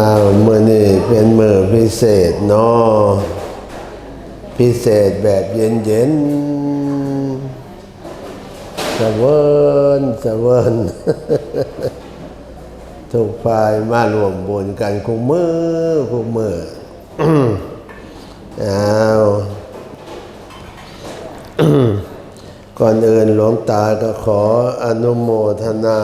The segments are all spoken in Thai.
อ้าวมื่อนี้เป็นมือพิเศษเนาะพิเศษแบบเย็นเย็นสะเวินสะเวินทุกฝ่ายมารวมบุญกันคุมือคุมืออ้าวก่อนอื่นหลวงตาก็ขออนุโมทนา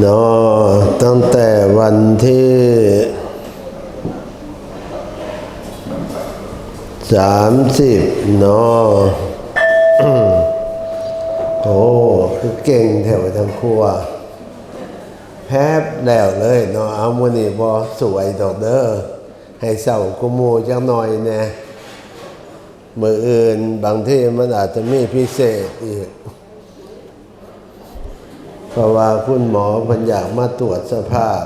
เนาะตั้งแต่วันที่สามสิบเนาะโอ้คือเก่งแถวทั้งครัวแพบแล้วเลยเนาะเอามือนี่บอสวยดอกเด้อให้เศร้ากุโมจังหน่อยแน่มืออื่นบางที่มันอาจจะมีพิเศษอีก เพราะว่าคุณหมอพันอยากมาตรวจสภาพ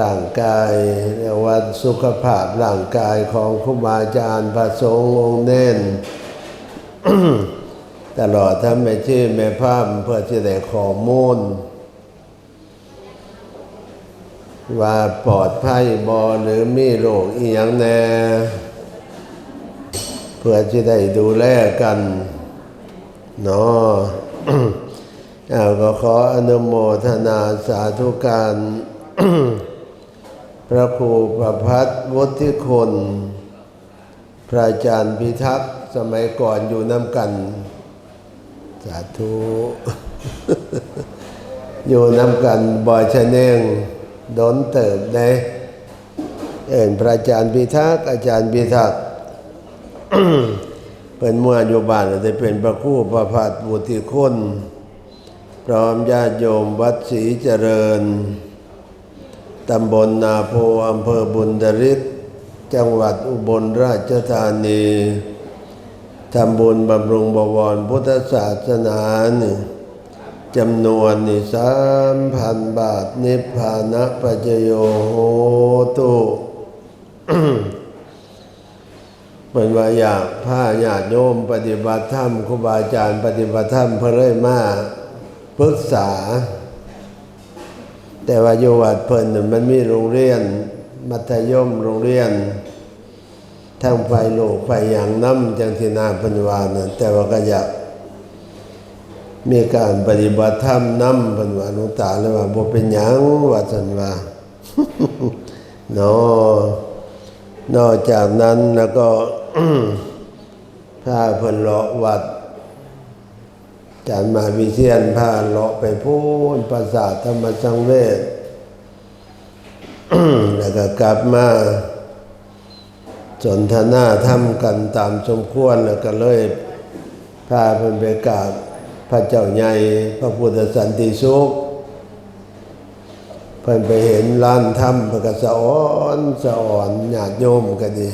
ร่างกายเรียกว่าสุขภาพร่างกายของครูบาอาจารย์พระสงฆ์องค์เน้นตลอดทั้งแม่ชื่อแม่พามเพื่อจะได้ข้อมูลว่าปลอดภัยบอหรือมีโรคอีหยังแน่ เพื่อจะได้ดูแลกันเนาะ ก็ขออนุโมทนาสาธุการ พระครูประพัฒน์วุฒิคนพระอาจารย์พิทักษ์สมัยก่อนอยู่น้ำกัน สาธุ อยู่น้ำกันบ่อยชะเนงดนเติบได้เอ็นพระอาจารย์พิทักษ์อาจารย์พิทักษ์เป็นเมื่ออยู่บ้านได้เป็นพระครูประพัฒน์วุฒิคน พร้อมญาติโยมวัดศรีเจริญ ตำบลนาโพอำเภอบุญดริกจังหวัดอุบลราชธานีทำบุญบำรุงบวรพุทธศาสนาจำนวนนี่สามพันบาทนิพพานะปัจโยโหตุเป็นว่าอยากผ้าญาติโยมปฏิบัติธรรมครูบาอาจารย์ปฏิบัติธรรมเพื่อเลยมา ปรึกษา แต่ว่าอยู่วัดเพิ่นน่ะมันมีโรงเรียน มัธยมโรงเรียนทั้งไฟโลกไฟอย่างน้ำจังที่นาพันวานะแต่ว่าก็อยากมีการปฏิบัติธรรมน้ำพันวาหลวงตาเลยว่าบ่เป็นหยังว่าสันว่าเนาะนอกจากนั้นแล้วก็ถ้าเพิ่นเลาะวัด จารย์มาวิเชียนพาเลาะไปพูนปราสาทธรรมสังเวชแล้วก็กลับมาสนทนาทำกันตามสมควรแล้วก็เลยพาเพิ่นไปกราบพระเจ้าใหญ่พระพุทธสันติสุขเพิ่นไปเห็นร้านถ้ำพิ่นก็สะอ้อนสะอ่อนญาติโยมก็ดี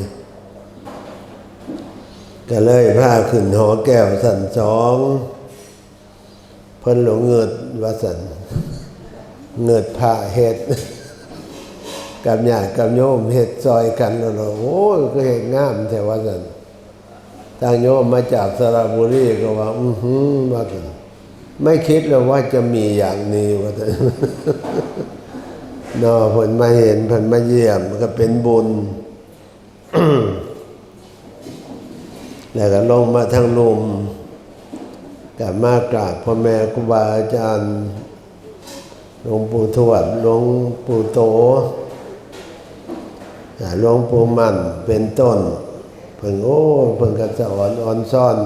ก็เลยพาขึ้นหอแก้วสันสอง พิ่นหลงเงิดว่าสันเงิดผ้าเฮ็ดกับญาติกับโยมเฮ็ดซอยกันแล้วเนาโอ้ยก็เฮ็ดงามแต่ว่าสันทางโยมมาจากสระบุรีก็ว่า อือหือว่าสันไม่คิดเลยว่าจะมีอย่างนี้ว่าสันนาะเพิ่นมาเห็นเพิ่นมาเยี่ยมก็เป็นบุญแล้วก็ลงมาทางลุม กับมากราบพ่อแม่ครูบาอาจารย์หลวงปู่ทวดหลวงปู่โตหลวงปู่มันเป็นต้นเพิ่งโอ้เพิ่งกระสอนอ่อนซ่อน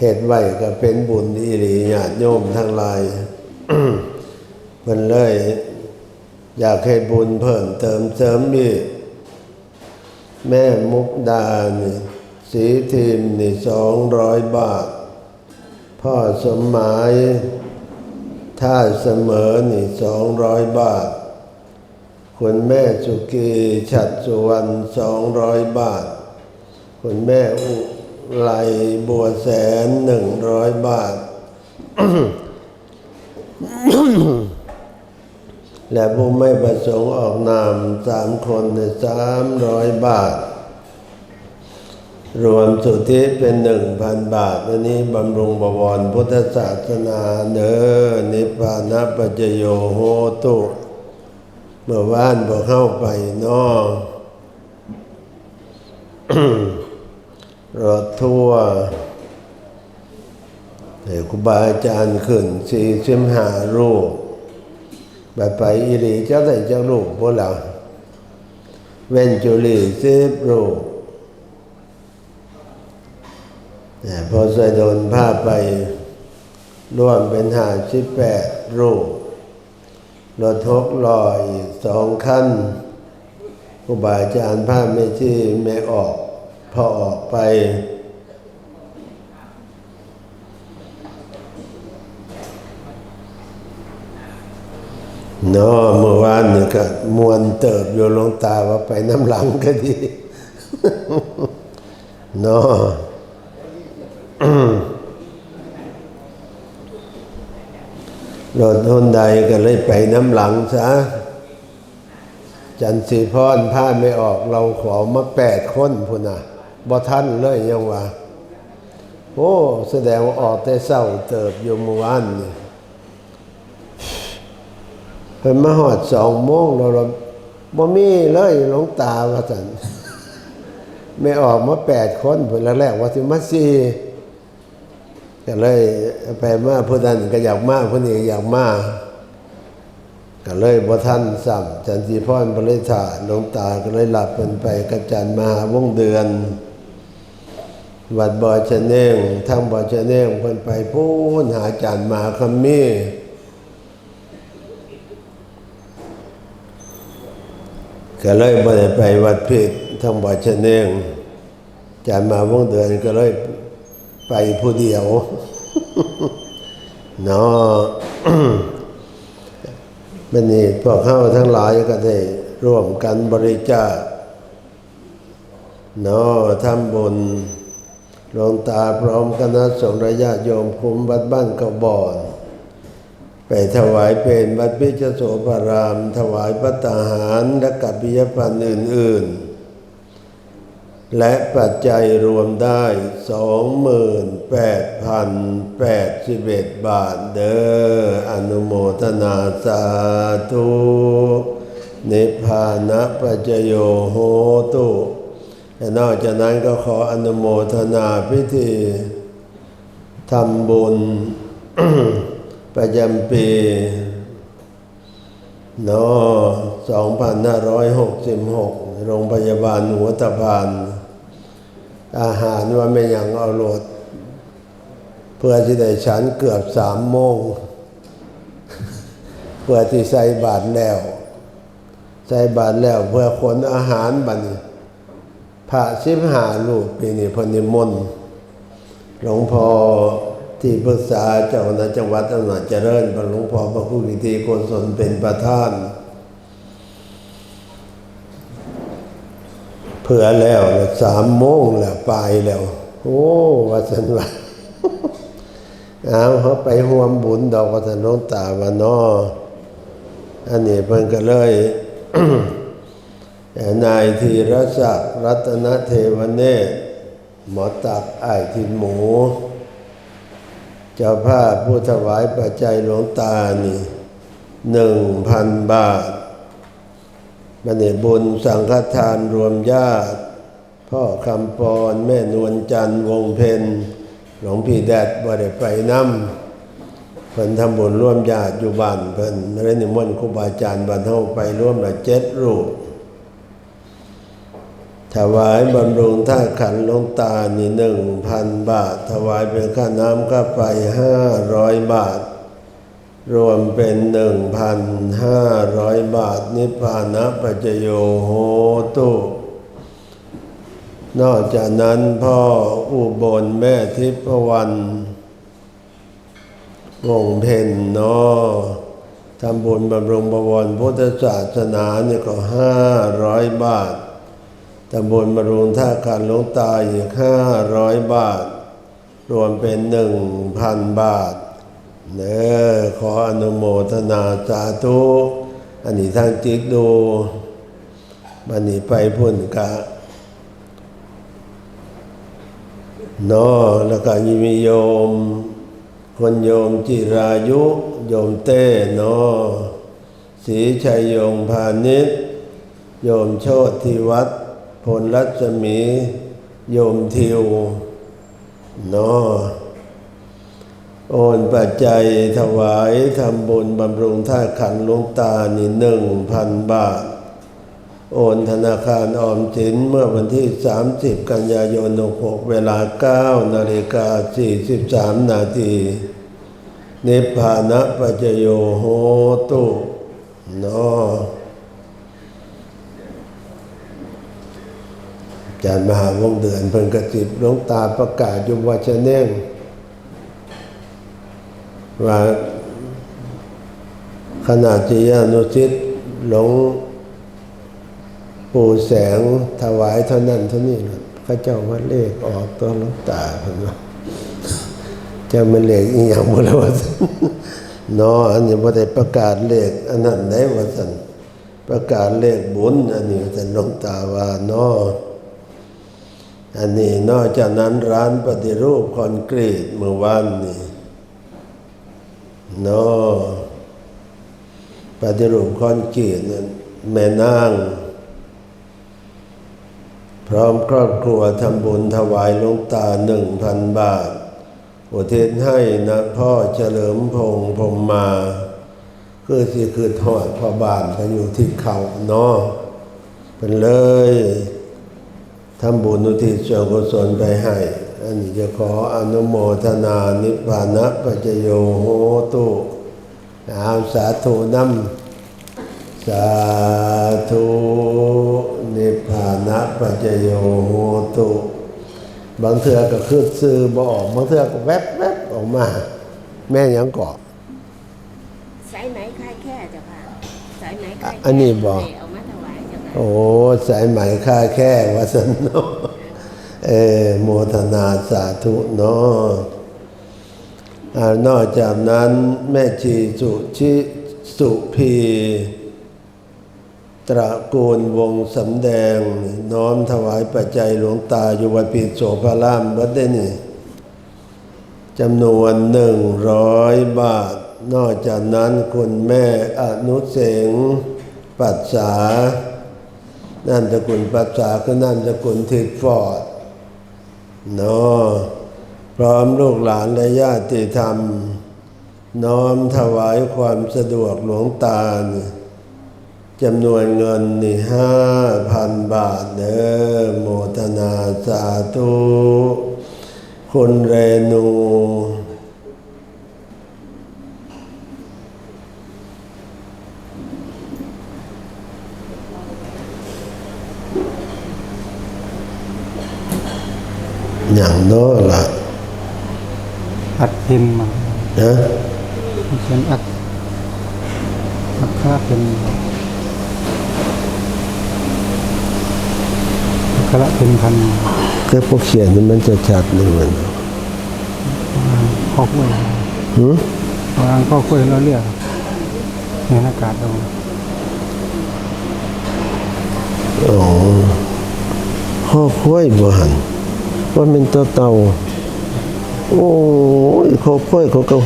เหตุไว้ก็เป็นบุญอีหลีญาติโยมทั้งหลายเพิ่นเลย อยากให้บุญเพิ่มเติมเสริมอีกแม่มุกดานี่ สีทีมนี่สองร้อยบาท พ่อสมหมาย ท่าเสมอนี่สองร้อยบาท คุณแม่สุกีฉัดสุวรรณสองร้อยบาท คุณแม่อุไลบัวแสนหนึ่งร้อยบาท และผู้ไม่ประสงค์ออกนามสามคนในสามร้อยบาท รวมสุทธิเป็นหนึ่งพันบาทอันนี้บำรุงบวรพุทธศาสนาเนอนิพพานะปัจโยโหตุเมื่อวานบอกเข้าไปนอรถทัวร์ให้ครูบาอาจารย์ขึ้นสี่สิบห้ารูปแบบไปอิริเจ้าได้เจ้ารูปพวกเราเว้นจุลีสิบรูปแต่ พอใส่โดนผ้าไปร่วมเป็นหาสิบแปดรูปรถทกลอยสองขั้นครูบาอาจารย์ผ้าไม่ที่ไม่ออก พอออกไป เนาะเมื่อวานนี่ก็มวนเติบโยหลงตาว่าไปน้ำหลังก็ดีเนาะ รถทุนใดก็เลยไปน้ำหลังซะจันสีพรผ้าไม่ออกเราขอมาแปดคนพุ่นน่ะบ่ท่านเลยยังว่า โอ้แสดงว่าออกแต่เศร้าเติบอยู่มวานเพิ่นมาหอดสองโมงเราเราบ่มีเลยหลงตาว่าสันไม่ออกมาแปดคนผลแรกว่าสิมาสี่ ก็เลยไปมาผู้นั้นก็อยากมาผู้นี้อยากมาก็เลยบ่ท่านสั่มจันทีพรบริษาหลวงตาก็เลยหลับเป็นไปกระจันมาวงเดือน วัดบ่อชะเนงทางบ่อชะเนงเพิ่นไปพูนหาจารย์มาคำมีก็เลยบ่ได้ไปวัดพิษทางบ่อชะเนงจารย์มาวงเดือนก็เลย ไปผู้เดียวเนาะมันนี่พวกเข้าทั้งหลายก็ได้ร่วมกันบริจาคเนาะทำบุญหลวงตาพร้อมคณะสงฆ์ระยะโยมคุมวัดบ้านกระบอนไปถวายเป็นวัดพิจโสภาราม ถวายพระตาหารและกับพิยพันธ์อื่น ๆ และปัจจัยรวมได้สองหมื่นแปดพันแปดสิบเอ็ดบาทเด้ออนุโมทนาสาธุนิพพานะปัจโยโหตุและนอกจากนั้นก็ขออนุโมทนาพิธีทำบุญ ประจำปีนาะ2566 โรงพยาบาลหัวตะพาน อาหารว่าไม่ยังเอาโหลด เพื่อที่ได้ฉันเกือบสามโมง เพื่อที่ใส่บาทแล้ว ใส่บาทแล้วเพื่อขนอาหารบันพระสิบหาลูกปีนี้พนิมนต์หลวงพ่อที่ปรึกษาเจ้าคณะจังหวัดอำนาจเจริญพระหลวงพ่อพระครูกิติโกศลเป็นประธาน เผื่อแล้วแล้วสามโมงแล้วไปแล้ว โอ้ว่าสันว่าเอาเขาไปห่วมบุญดอกวัฒนหลวงตาวันนออันนี้เพิ่นก็เลยนายธีรศักดิ์รัตนเทวเนศหมอตักไอ้ทินหมู เจ้าภาพผู้ถวายปัจจัยหลวงตานี่หนึ่งพันบาท บันเนบุญสังฆทานรวมญาติ พ่อคำปอนแม่นวลจันทร์วงเพนหลวงพี่แดดบ่ได้ไปนำเพิ่นทำบุญร่วมญาติอยู่บ้านเพิ่นเรนิมนต์ครูบาอาจารย์บ้านเฮาไปร่วมละเจ็ดรูปถวายบำรุงท่าขันหลวงตานี่หนึ่งพันบาท ถวายเป็นค่าน้ำค่าไฟห้าร้อยบาท รวมเป็นหนึ่งพันห้าร้อยบาทนิพพานะปัจโยโหตุนอกจากนั้นพ่ออุบลแม่ทิพวรรณวงเพนนาะทำบุญบำรุงบวรพุทธศาสนาเนี่ยก็ห้าร้อยบาทตำบลบำรุงท่าการหลวงตาอีกห้าร้อยบาท รวมเป็นหนึ่งพันบาท เนอขออนุโมทนาสาธุอันนี้ทางจิกดูบันนี้ไปพุ่นกะเนาะแล้วก็ยิมีโยม คนโยมจิรายุโยมเต้เนาะศรีชัยโยงพาณิชโยมโชติวัดพลรัศมี โยมทิวเนาะ โอนปัจจัยถวายทำบุญบำรุงท่าขันหลวงตานี่หนึ่งพันบาท โอนธนาคารออมสินเมื่อวันที่ 30 กันยายน 66 เวลา 9 นาฬิกา 43 นาทีนิพพานะปัจโยโหตุนอาจารย์มหาวงเดือนเพิ่นกระติบหลวงตาประกาศยู่วัชะเน่ง ว่าขณะที่ญานุชิตหลงปู่แสงถวายเท่านั้นเท่านี้นะพระเจ้าว่าเลขออกตัวลูกตาเพิ่นว่าจะมันเลขอีหยังบ่แล้วว่าซั่นเนาะอันนี้บ่ได้ประกาศเลขอันนั้นได้ว่าซั่นประกาศเลขบุญอันนี้ท่านหลวงตาว่าเนาะอันนี้นอกจากนั้นร้านปฏิรูปคอนกรีตเมื่อวานนี้ เนาะปฏิรูปคอนกรีตนั้นแม่นางพร้อมครอบครัวทำบุญถวายหลวงตาหนึ่งพันบาท อุทิศให้นะพ่อเฉลิมพงษ์พมมา คือสิคือทอดพ่อบานก็อยู่ที่เขาเนาะเป็นเลยทำบุญอุทิศส่วนกุศลไปให้ อันนี้จะขออนุโมทนานิพพานะปัจจโยโหตุเอาสาธุนำสาธุนิพพานะปัจจโยโหตุบางเทือก็คือซื้อบ่ออกบางเทือก็แวบแวบออกมา แม่หยังเกาะสายไหมคลายแค่เจ้าค่ะสายไหมคลายแค่อันนี้บอกเอามาถวายเจ้าค่ะโอ้สายไหมค่าแค่วัสนเนาะ เออโมทนาสาธุเนาะอ่านอกจากนั้นแม่ชีสุชิสุพีตระกูลวงสำแดง น้อมถวายปัจจัยหลวงตาอยู่วัดปีโสภารามวัดได้นี่จำนวนหนึ่งร้อยบาท นอกจากนั้นคุณแม่อนุเสงปัสสานามสกุลปัสสาคือนามสกุลทิดฟอด เนอพร้อมลูกหลานและญาติธรรม น้อมถวายความสะดวกหลวงตาจำนวนเงินนี่ห้าพันบาทเด้อโมทนาสาธุคุณเรนู อย่างโน้ล่ะอัดพิมพ์มานะเขียนอัดอัดค่าเป็นอัคระเป็นพันแค่พวกเขียนนี่มันจะชัดหนึ่งมันข้อคุยหืมวางข้อคุยเราเรียกในอากาศเราอ๋อข้อคุ้ยบ่หัน ว่าเป็นตัวเต่า โอ้ยข้อคุ้ยเขาก็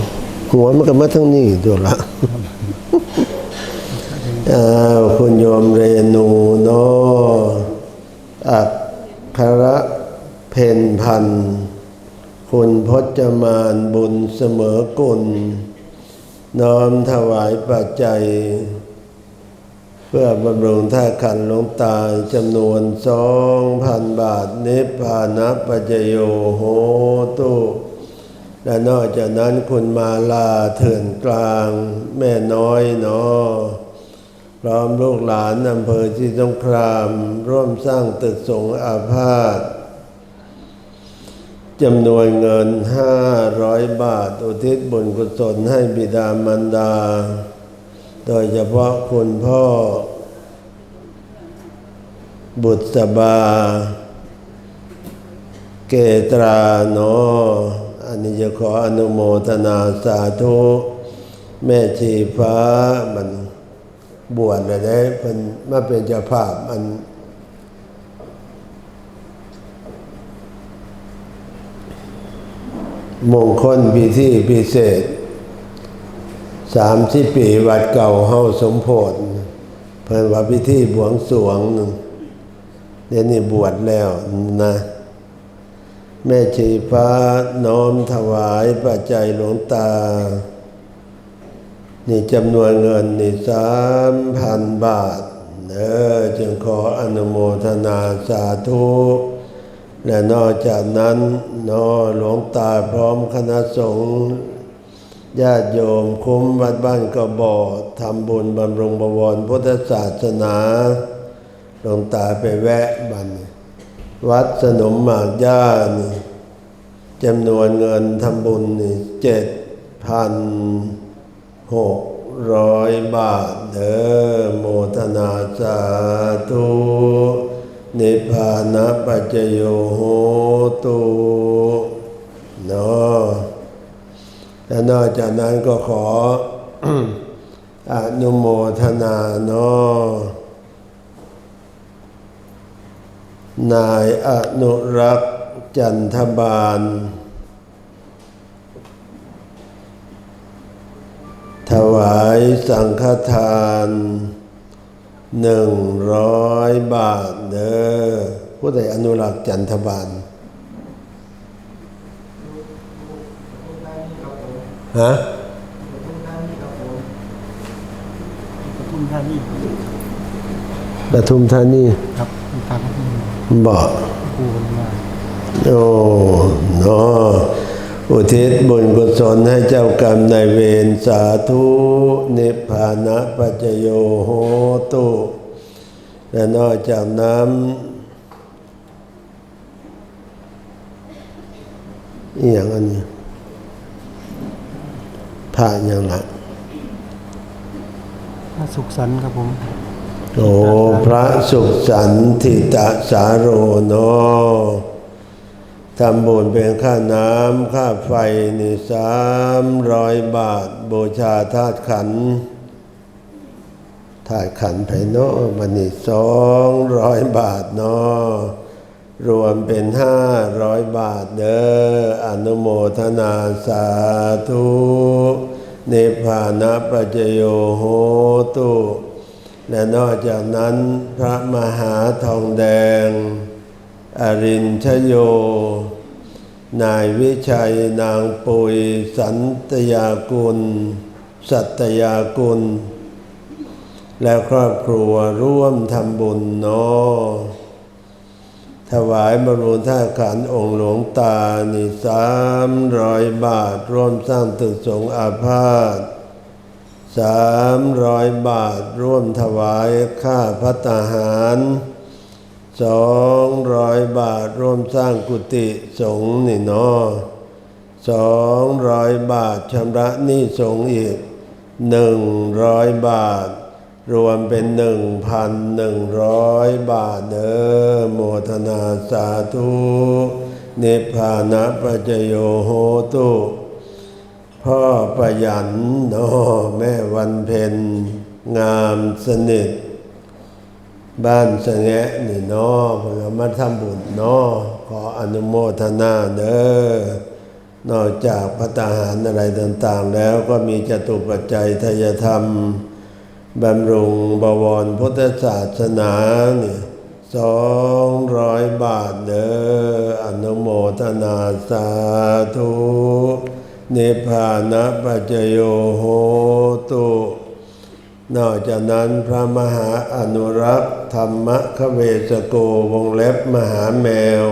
หัวมันก็มาทั้งนี้ตัวละอ้าวคุณโยมเรนูเนาะอักขระเพนพันคุณพจมานบุญเสมอกุล น้อมถวายปัจจัย เพื่อบำรุงท่าขันหลวงตาจำนวนสองพันบาทนิพพานะปัจโยโหตุและนอกจากนั้นคุณมาลาเถื่อนกลาง แม่น้อยนาะพร้อมลูกหลานอำเภอที่สงคราม ร่วมสร้างตึกสงอาพาธจำนวนเงินห้าร้อยบาท อุทิศบุญกุศลให้บิดามารดา โดยเฉพาะคุณพ่อ บุตรบา เกตราโนอันนี้จะขออนุโมทนาสาธุ แม่ชีฟ้ามันบวชเลยได้เพิ่นมาเป็นเจ้าภาพอันมงคลพิธีพิเศษ สามสิบปีวัดเก่าเฮาสมโพธิเพิ่นว่าพิธีบวงสวงเดี๋ยวนี้บวชแล้วนะ แม่ชีฟ้าน้อมถวายปัจจัยหลวงตา นี่จำนวนเงินนี่สามพันบาทเออจึงขออนุโมทนาสาธุและนอกจากนั้นนอหลวงตาพร้อมคณะสงฆ์ ญาติโยมคุ้มวัดบ้านกระบอกทำบุญบำรุงบวรพุทธศาสนาหลวงตาไปแวะบัน วัดสนมหมากย่านี่จำนวนเงินทำบุญนี่เจ็ดพันหกร้อยบาทเด้อโมทนาสาธุนิพพานะปัจจโยโหตุเนาะ และนอกจากนั้นก็ขออนุโมทนาเนาะนายอนุรักษ์จันทบาล ถวายสังฆทานหนึ่งร้อยบาทเด้อผู้ใดอนุรักษ์จันทบาล ฮะปทุมธานีปทุมธานีครับทางที่บอกครูคนมาโอ้เนาะอุทิศบุญกุศลให้เจ้ากรรมนายเวรสาธุนิพพานะปัจจโยโหตุและนอกจากนั้นอีอย่างอันนี้ ผ่านอย่างละพระสุขสันต์ครับผมโอ้พระสุขสันติตะสาโรเนาะทำบุญเป็นค่าน้ำค่าไฟนี่สามร้อยบาท บูชาธาตุขันธ์ธาตุขันธ์ไผเนาะมันนี่สองร้อยบาทเนาะ รวมเป็นห้าร้อยบาทเด้ออนุโมทนาสาธุนิพพานะปัจจโยโหตุและนอกจากนั้นพระมหาทองแดง อรินชโย นายวิชัยนางปุยสันตยากุล สัตยากุล และครอบครัวร่วมทำบุญเนาะ ถวายบรุณท่าขันองค์หลวงตานี่สามร้อยบาท ร่วมสร้างตึกสงอาพาธสามร้อยบาท ร่วมถวายค่าพัตาหารสองร้อยบาท ร่วมสร้างกุฏิสงฆ์นี่นาะสองร้อยบาทชำระหนี้สงฆ์อีกหนึ่งร้อยบาท รวมเป็นหนึ่งพันหนึ่งร้อยบาทเด้อโมทนาสาธุนิพพานะปัจโยโหตุ พ่อประยันนาะแม่วันเพ็ญงามสนิท บ้านสะแงะนี่นาะเพื่อมาทำบุญนาะขออนุโมทนาเด้อนอกจากพระทหารอะไรต่างๆ แล้วก็มีจตุปัจจัยทยธรรม บำรุงบวรพุทธศาสนาเนี่ยสองร้อยบาทเด้ออนุโมทนาสาธุนิพพานะปัจโยโหตุ นอกจากนั้นพระมหาอนุรักษ์ธรรมคเวสโกวงเล็บมหาแมว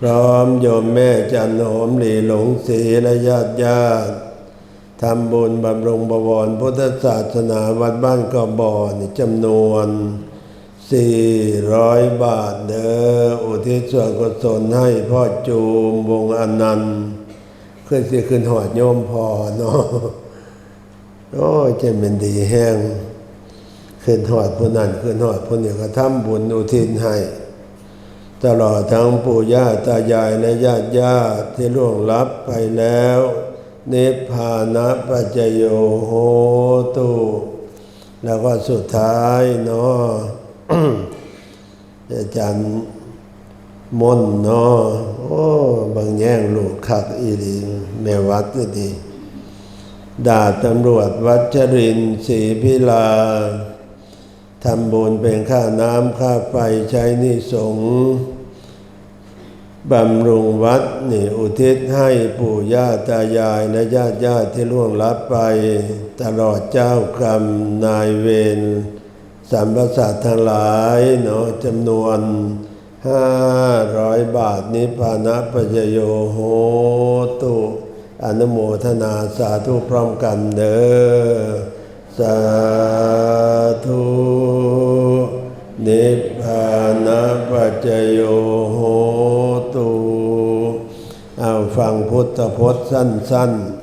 พร้อมโยมแม่จันหอมหลีหลงสีและญาติญาติ ทำบุญบำรุงบวรพุทธศาสนาวัดบ้านกอบอนจำนวนสี่ร้อยบาทเด้ออุทิศส่วนกุศลให้พ่อจูมวงอนันต์ขึ้นสิขึ้นหอดโยมพอเนาะโอ้เจะเป็นดีแห้งขึ้นหอดผู้นั้นขึ้นหอดผู้นี้ก็ทำบุญอุทิศให้ ตลอดทั้งปู่ย่าตายายและญาติญาติที่ล่วงลับไปแล้ว นิพพานะปัจจโยโหตุแล้วก็สุดท้ายเนาะอาจารย์มนต์เนาะโอ้บางแย่งลูกคักอีหลีแม่วัดก็ดี ดาตำรวจวัชรินศรีพิลาทำบุญเป็นค่าน้ำค่าไฟใช้นิสงฆ์ บำรุงวัดนี่อุทิศให้ปู่ย่าตายายและญาติญาติที่ล่วงลับไป ตลอดเจ้ากรรมนายเวรสัมปสัตว์ทั้งหลายเนาะจำนวนห้าร้อยบาทนิพพานะปัจจโยโหตุ อนุโมทนาสาธุพร้อมกันเด้อสาธุนิพพานะปัจจโยโห เอาฟังพุทธพจน์สั้น ๆ